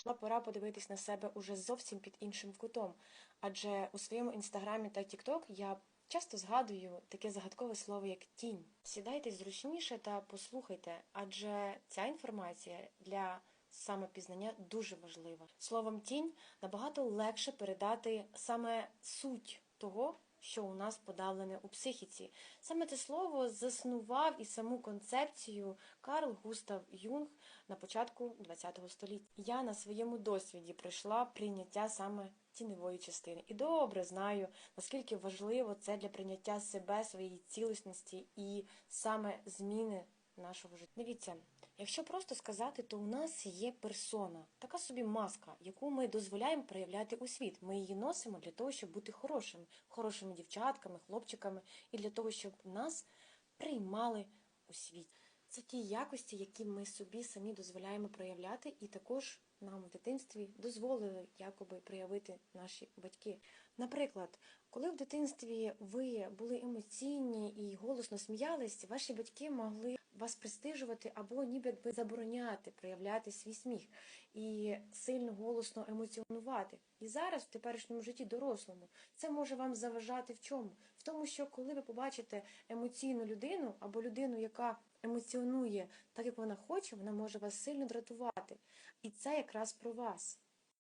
Прийшла пора подивитись на себе уже зовсім під іншим кутом. Адже у своєму інстаграмі та Тікток я часто згадую таке загадкове слово, як тінь. Сідайте зручніше та послухайте, адже ця інформація для самопізнання дуже важлива. Словом тінь набагато легше передати саме суть того. Що у нас подавлене у психіці. Саме це слово заснував і саму концепцію Карл Густав Юнг на початку ХХ століття. Я на своєму досвіді прийшла прийняття саме тіньової частини і добре знаю, наскільки важливо це для прийняття себе, своєї цілісності і саме зміни нашого життя. Дивіться, якщо просто сказати, то у нас є персона, така собі маска, яку ми дозволяємо проявляти у світ. Ми її носимо для того, щоб бути хорошими, хорошими дівчатками, хлопчиками, і для того, щоб нас приймали у світ. Це ті якості, які ми собі самі дозволяємо проявляти, і також нам в дитинстві дозволили якоби проявити наші батьки. Наприклад, коли в дитинстві ви були емоційні і голосно сміялись, ваші батьки могли вас пристижувати або ніби якби забороняти проявляти свій сміх і сильно голосно емоціонувати. І зараз в теперішньому житті дорослому це може вам заважати в чому? Тому, що коли ви побачите емоційну людину або людину, яка емоціонує так, як вона хоче, вона може вас сильно дратувати. І це якраз про вас.